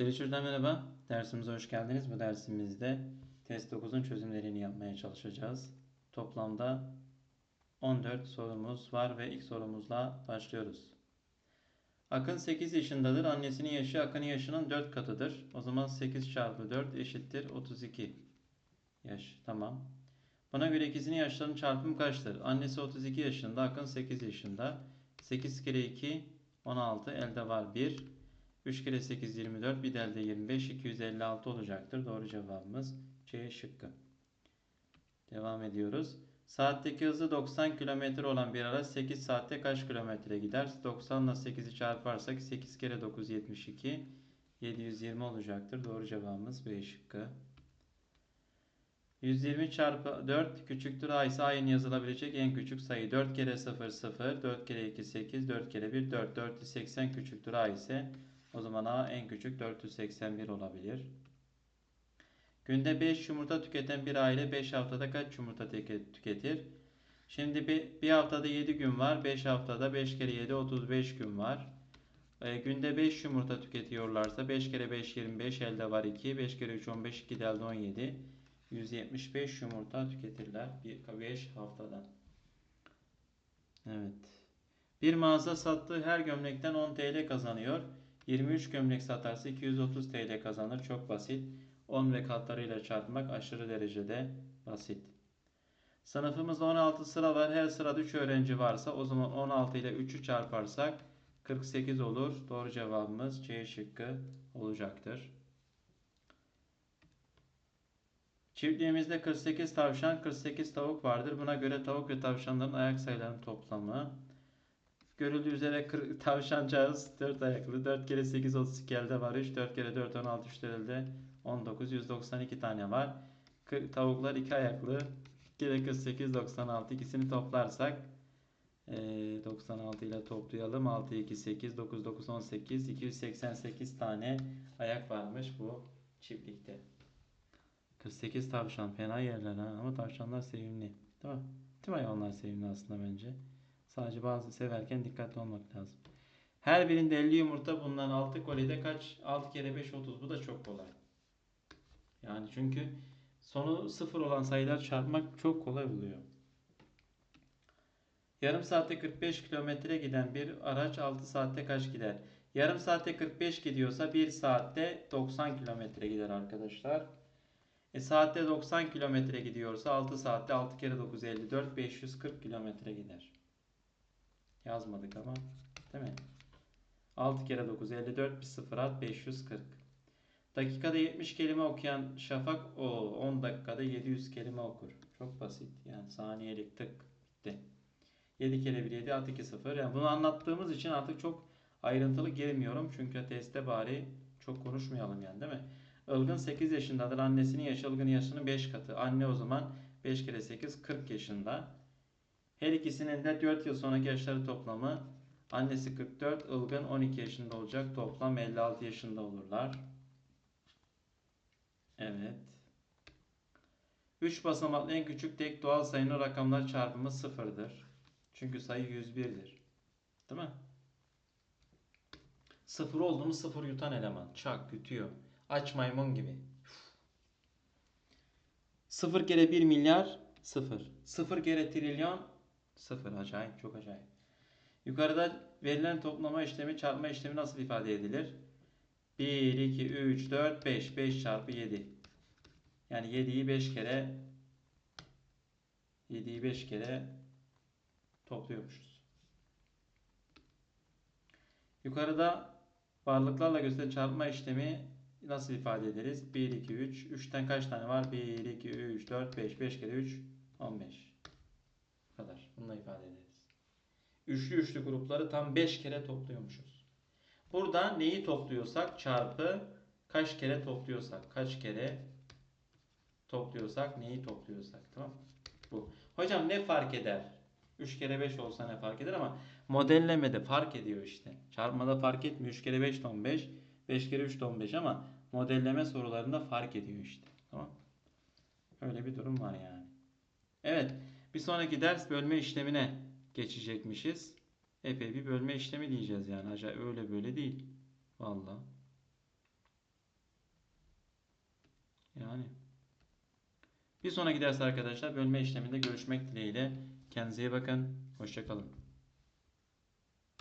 Sevgili merhaba. Dersimize hoş geldiniz. Bu dersimizde test 9'un çözümlerini yapmaya çalışacağız. Toplamda 14 sorumuz var ve ilk sorumuzla başlıyoruz. Akın 8 yaşındadır. Annesinin yaşı Akın'ın yaşının 4 katıdır. O zaman 8 çarpı 4 eşittir 32 yaş. Tamam. Buna göre ikisinin yaşlarının çarpımı kaçtır? Annesi 32 yaşında, Akın 8 yaşında. 8 kere 2 16 elde var 1. 3 kere 8 24 bir de elde 25 256 olacaktır. Doğru cevabımız C şıkkı. Devam ediyoruz. Saatteki hızı 90 km olan bir araç 8 saatte kaç kilometre gider? 90 ile 8'i çarparsak 8 kere 9 72 720 olacaktır. Doğru cevabımız B şıkkı. 120 çarpı 4 küçüktür A ise aynı yazılabilecek en küçük sayı. 4 kere 0 0, 4 kere 2 8, 4 kere 1 4, 480 küçüktür A ise o zaman A en küçük 481 olabilir. Günde 5 yumurta tüketen bir aile 5 haftada kaç yumurta tüketir? Şimdi bir, bir haftada 7 gün var. 5 haftada 5 kere 7 35 gün var. E, günde 5 yumurta tüketiyorlarsa 5 kere 5 25 elde var 2. 5 kere 3 15 2 elde 17. 175 yumurta tüketirler 5 haftada. Evet. Bir mağaza sattığı her gömlekten 10 TL kazanıyor. 23 gömlek satarsa 230 TL kazanır. Çok basit. 10 ve katlarıyla çarpmak aşırı derecede basit. Sınıfımızda 16 sıra var. Her sırada 3 öğrenci varsa o zaman 16 ile 3'ü çarparsak 48 olur. Doğru cevabımız C şıkkı olacaktır. Çiftliğimizde 48 tavşan, 48 tavuk vardır. Buna göre tavuk ve tavşanların ayak sayılarının toplamı. Görüldüğü üzere tavşancağız 4 ayaklı. 4 kere 8 32 elde var 3. 4 kere 4 16 3 elde 19 192 tane var. Tavuklar 2 ayaklı. 2 kere 48 96 ikisini toplarsak 96 ile toplayalım. 6 2 8 9 9 18 288 tane ayak varmış bu çiftlikte. 48 tavşan fena yerler ha ama tavşanlar sevimli. Değil mi? Tüm hayvanlar sevimli aslında bence. Sadece bazı severken dikkatli olmak lazım. Her birinde 50 yumurta bulunan 6 kolide kaç? 6 kere 5 30. Bu da çok kolay. Yani çünkü sonu 0 olan sayılar çarpmak çok kolay oluyor. Yarım saatte 45 kilometre giden bir araç 6 saatte kaç gider? Yarım saatte 45 gidiyorsa 1 saatte 90 kilometre gider arkadaşlar. E saatte 90 kilometre gidiyorsa 6 saatte 6 kere 9 54 540 kilometre gider. Yazmadık ama değil mi? 6 kere 9 54 bir sıfır at 540. Dakikada 70 kelime okuyan Şafak o 10 dakikada 700 kelime okur. Çok basit. Yani saniyelik tık bitti. 7 kere 1 7 at 2 0. Yani bunu anlattığımız için artık çok ayrıntılı girmiyorum. Çünkü testte bari çok konuşmayalım yani değil mi? Ilgın 8 yaşındadır. Annesinin yaşı Ilgın yaşının 5 katı. Anne o zaman 5 kere 8 40 yaşında. Her ikisinin de 4 yıl sonraki yaşları toplamı. Annesi 44, Ilgın 12 yaşında olacak. Toplam 56 yaşında olurlar. Evet. 3 basamaklı en küçük tek doğal sayının rakamlar çarpımı sıfırdır. Çünkü sayı 101'dir. Değil mi? Sıfır oldu mu sıfır yutan eleman. Çak yutuyor. Aç maymun gibi. Sıfır kere 1 milyar sıfır. Sıfır kere trilyon sıfır. Acayip çok acayip. Yukarıda verilen toplama işlemi çarpma işlemi nasıl ifade edilir? 1, 2, 3, 4, 5. 5 çarpı 7. Yani 7'yi 5 kere 7'yi 5 kere topluyormuşuz. Yukarıda varlıklarla gösterilen çarpma işlemi nasıl ifade ederiz? 1, 2, 3. 3'ten kaç tane var? 1, 2, 3, 4, 5. 5 kere 3, 15. İfade ederiz. Üçlü üçlü grupları tam 5 kere topluyormuşuz. Burada neyi topluyorsak çarpı kaç kere topluyorsak. Kaç kere topluyorsak neyi topluyorsak. Tamam Bu. Hocam ne fark eder? 3 kere 5 olsa ne fark eder ama modellemede fark ediyor işte. Çarpmada fark etmiyor. 3 kere 5 de 15. 5 kere 3 de 15 ama modelleme sorularında fark ediyor işte. Tamam. Öyle bir durum var yani. Evet. Bir sonraki ders bölme işlemine geçecekmişiz. Epey bir bölme işlemi diyeceğiz yani. Acayip öyle böyle değil. Valla. Yani. Bir sonraki ders arkadaşlar bölme işleminde görüşmek dileğiyle. Kendinize iyi bakın. Hoşçakalın.